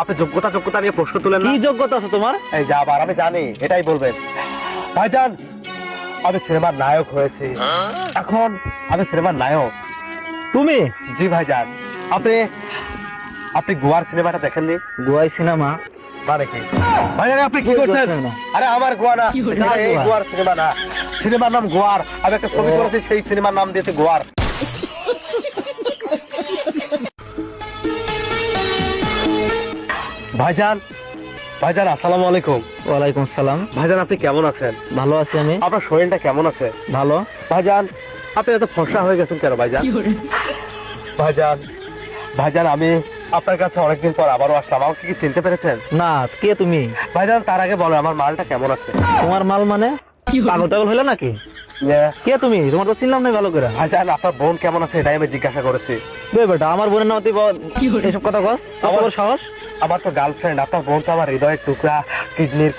আপনি যোগ্যতা যোগ্যতা নিয়ে প্রশ্ন তুলেন কি যোগ্যতা আছে তোমার? এই যা আবার আমি জানি এটাই বলবেন। ভাইজান আমি সিনেমার নায়ক হয়েছি। এখন আমি সিনেমার নায়ক। তুমি? জি ভাইজান। আপনি আপনি গোয়ার সিনেমাটা দেখেননি? গুয়াই সিনেমা? ভাইজান আপনি কি করছেন? আরে আমার গোয়া না। কি বলে? এটা এই গোয়া? গোয়ার সিনেমা না। সিনেমার নাম গোয়ার। আমি একটা ছবি। করেছি সেই সিনেমার নাম দিয়েছে গোয়ার। ভাইজান ভাইজান আসসালামু আলাইকুম। ওয়ালাইকুম সালাম। ভাইজান আপনি কেমন আছেন? ভালো আছি আমি। আপনার শরীরটা কেমন আছে? ভালো। ভাইজান আপনি এত ফর্সা হয়ে গেছেন কেন ভাইজান? ভাইজান ভাইজান আমি আপনার কাছে অনেকদিন পর আবারও আসলাম। আমাকে কি চিনতে পেরেছেন? না কে তুমি? ভাইজান তার আগে বলো আমার মালটা কেমন আছে? তোমার মাল মানে? পাগল টাগল হইল নাকি? ইয়ে, কে তুমি? তোমার তো চিনলাম না ভালো করে। ভাইজান আপনার বোন কেমন আছে এটাই আমি জিজ্ঞাসা করেছি। বেটা আমার বোনের নাম তুই এসব কথা কস। আমার- আমার সাহস? আমার তো গার্লফ্রেন্ড আপনার বোন তো আমার হৃদয়ের টুকরা কিডনির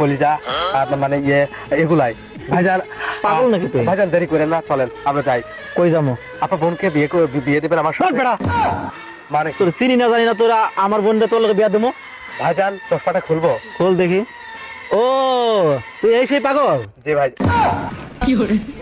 কলিজা আর মানে ইয়ে এগুলাই। ভাইজান পাগল নাকি তুই? ভাইজান দেরি করে না চলেন আমরা যাই। কই যাব? আপনার বোনকে বিয়ে করে বিয়ে দেবেন আমার সাথে? বেটা মানে? তোর চিনি না জানি না তোরা আমার বোনটা তোর লোকে বিয়া দেবো? ভাইজান চশমাটা খুলবো? খোল দেখি। ও তুই এই সেই পাগল? জি ভাই।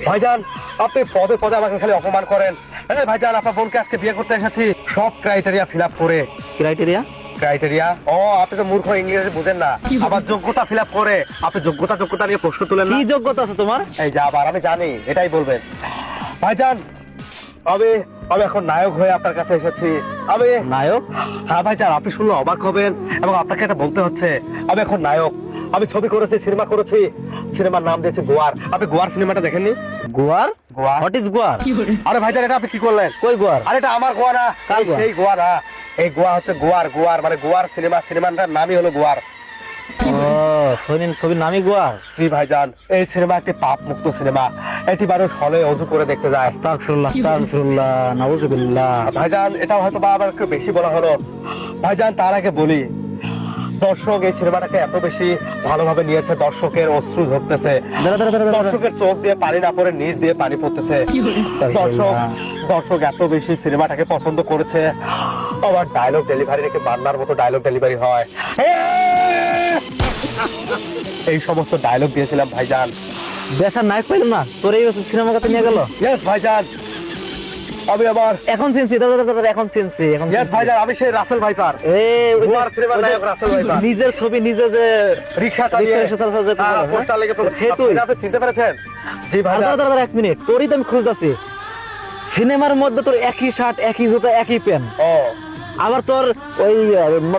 ভাইজান আপনি পদে পদে আমাকে খালি অপমান করেন। এই ভাইজান আপনার বোনকে আজকে বিয়ে করতে এসেছি। সব ক্রাইটেরিয়া ফিল আপ করে। ক্রাইটেরিয়া ক্রাইটেরিয়া ও আপনি তো মূর্খ ইংরেজি বুঝেন না। আবার যোগ্যতা ফিল করে আপনি যোগ্যতা যোগ্যতা নিয়ে প্রশ্ন তুলেন কি যোগ্যতা আছে তোমার? এই যা আবার আমি জানি এটাই বলবেন। ভাইজান আমি আমি এখন নায়ক হয়ে আপনার কাছে এসেছি। আমি নায়ক? হ্যাঁ ভাইজান আপনি শুনলে অবাক হবেন এবং আপনাকে এটা বলতে হচ্ছে। আমি এখন নায়ক। আমি ছবি করেছি সিনেমা করেছি। সিনেমার নাম দিয়েছি গোয়ার। আপনি গোয়ার সিনেমাটা দেখেননি? গোয়ার? গোয়া হোয়াট ইজ গোয়ার? আরে ভাইজান এটা আপনি কি করলেন? কই গোয়ার? আরে এটা আমার গোয়া না। কার এই গোয়া? সেই গোয়া না। এই গোয়া হচ্ছে গোয়ার গোয়ার। মানে গোয়ার সিনেমা সিনেমাটার নামই হলো গোয়ার। ও সৈনিন ছবির নামই গোয়ার? জি ভাইজান এই সিনেমা একটি পাপ মুক্ত সিনেমা। এটি মানুষ হলে অজু করে দেখতে যায়। আস্তাগফিরুল্লাহ আস্তাগফিরুল্লাহ নাউজুবিল্লাহ। ভাইজান এটা হয়তো বা আবার একটু বেশি বলা হলো। ভাইজান তার আগে বলি দর্শক এই সিনেমাটাকে এত বেশি ভালোভাবে নিয়েছে দর্শকের অশ্রু দাঁড়া দর্শকের চোখ দিয়ে পানি না পড়ে নিচ দিয়ে পানি পড়তেছে। দর্শক দর্শক এত বেশি সিনেমাটাকে পছন্দ করেছে। আবার ডায়লগ ডেলিভারি রেখে বান্নার মতো ডায়লগ ডেলিভারি হয়। এই সমস্ত ডায়লগ দিয়েছিলাম ভাইজান। দেশার নায়ক পাইলাম না। তোর এই সিনেমা কাতে নিয়ে গেল? ইয়েস ভাইজান। আবার। এখন চিনছি দাদা এখন চিনছি এখন চিনছি। ভাইজান আমি সেই রাসেল ভাইপার এ, সিনেমার নায়ক রাসেল ভাইপার। নিজের ছবি নিজে যে রিক্সা চালিয়ে রিক্সা চালাতে যে হ্যাঁ, হ্যাঁ? পোস্টার লেগে সে তুই? আপনি- চিনতে পেরেছেন? জি ভাইজান। দাদা দাদা এক মিনিট। তোরই তো আমি খুঁজতেছি। সিনেমার মধ্যে তোর একই শার্ট একই জুতা একই প্যান্ট। ও। আবার তোর ওই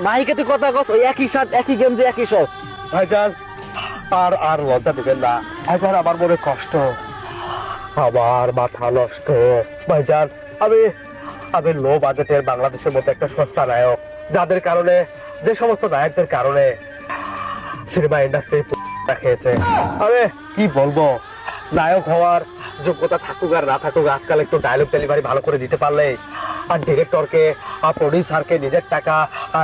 নায়িকা তুই কথা কস ওই একই শার্ট একই গেঞ্জি একই সব ভাইজান আর আর লজ্জা দিবেন না। ভাইজান আমার মনে কষ্ট। আমার মাথা নষ্ট। ভাইজান আমি আমি লো বাজেটের বাংলাদেশের মধ্যে একটা সস্তা নায়ক, যাদের কারণে, যে সমস্ত নায়কদের কারণে সিনেমা ইন্ডাস্ট্রি খেয়েছে। আমি কি বলব? নায়ক হওয়ার যোগ্যতা থাকুক আর না থাকুক, আজকাল একটু ডায়লগ ডেলিভারি ভালো করে দিতে পারলে, আর ডিরেক্টরকে আর প্রডিউসারকে নিজের টাকা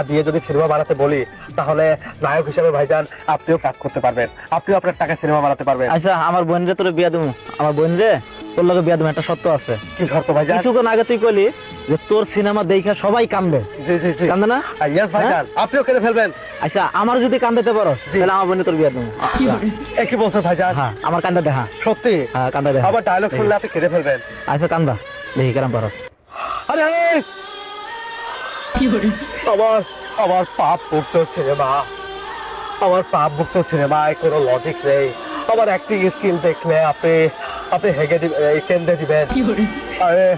দিয়ে যদি সিনেমা বানাতে বলি, তাহলে নায়ক হিসেবে ভাইজান আপনিও কাজ করতে পারবেন। আপনিও আপনার টাকা সিনেমা বানাতে পারবেন। আচ্ছা আমার বোন রে, তোর বিয়া দেবো। আমার বোন রে? তোর লগে বিয়া দেবো একটা সত্য আছে। কি শর্ত ভাইজান? কিছুক্ষণ আগে তুই কইলি যে তোর সিনেমা দেখে সবাই কান্দে। জি জি জি। কান্দে না? ইয়েস ভাইজান। আপনিও কেটে ফেলবেন। আচ্ছা আমার যদি কান্দাতে পারস জি। তাহলে আমার বোনে তোর বিয়া দেবো। একই বছর ভাইজান? হ্যাঁ আমার কান্দা দেখা সত্যি? হ্যাঁ কান্দা দেখা আবার ডায়লগ শুনলে আপনি কেটে ফেলবেন। আচ্ছা কান্দা। দেখি কেরাম পারস। আরে আরে! আমার আমার পাপ মুক্ত সিনেমা। আমার পাপ মুক্ত সিনেমায় কোনো লজিক নেই। আমার অ্যাক্টিং স্কিল দেখলে আপনি আপনি হেগে দিবেন কেন্দ্রে দিবেন। আরে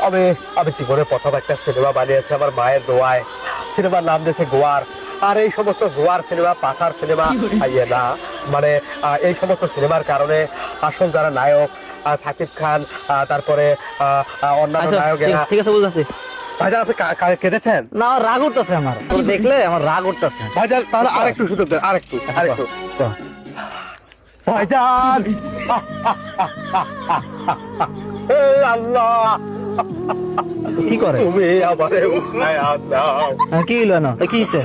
আমি আমি জীবনে প্রথম একটা সিনেমা বানিয়েছি আমার মায়ের দোয়ায়। সিনেমার নাম দিয়েছে গোয়ার। আর এই সমস্ত গোয়ার সিনেমা পাসার সিনেমা ইয়ে না। মানে এই সমস্ত সিনেমার কারণে আসল যারা নায়ক সাকিব খান তারপরে অন্যান্য আচ্ছা নায়কেরা ঠিক- আছে বুঝাচ্ছি। ভাইজান আপনি কেঁদেছেন? না রাগ উঠতেছে আমার। দেখলে আমার রাগ উঠতেছে। ভাইজান তাহলে আচ্ছা। আরেকটু সুযোগ দেন আরেকটু আচ্ছা, আরেকটু। ভাইজান! আল্লাহ! কি করে? তুমি আমারে উঠায় দাও। হ্যাঁ, কি হইল না কি হইছে?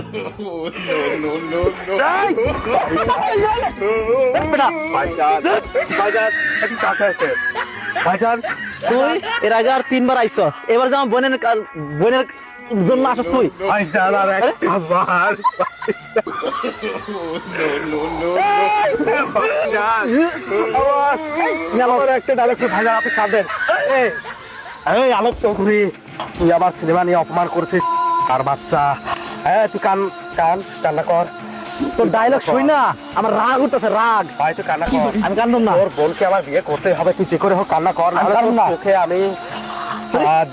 ভাইজান তুই এর আগে আর তিনবার আইসস এবার যে আমার বোনের বোনের জন্য আসস তুই। ভাইজান আর একটা একটা আপনি কাঁদেন এই, আলোক চৌধুরী তুই আবার সিনেমা নিয়ে অপমান করছিস। বাচ্চা হ্যাঁ তুই কান কান কান্না কর। তোর ডায়লগ শুই না আমার রাগ উঠতেছে রাগ। ভাই তুই কান্না কর। আমি কান্দম না। তোর বোনকে আমার বিয়ে করতে হবে তুই যে করে হোক কান্না কর না। চোখে আমি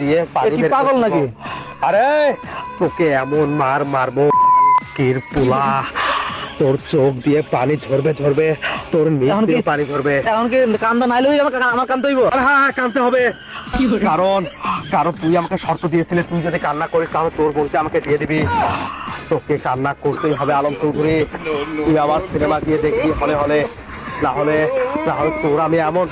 দিয়ে পানি পাগল নাকি? আরে তোকে এমন মার মারবো কির পুলা তোর চোখ দিয়ে পানি ঝরবে ঝরবে তোর নিচ দিয়ে পানি ঝরবে। এখন কি কান্দা নাইলে আমার আমার কান্দতে হইব? আরে হ্যাঁ হ্যাঁ কানতে হবে। কারণ কারণ তুই আমাকে শর্ত দিয়েছিলি তুই যদি কান্না করিস তাহলে তোর বোনকে আমাকে দিয়ে দিবি। তোকে কান্না করতেই হবে আলম চৌধুরী। তুই আবার সিনেমা গিয়ে দেখবি হলে হলে। না হলে না হলে তোর আমি এমন।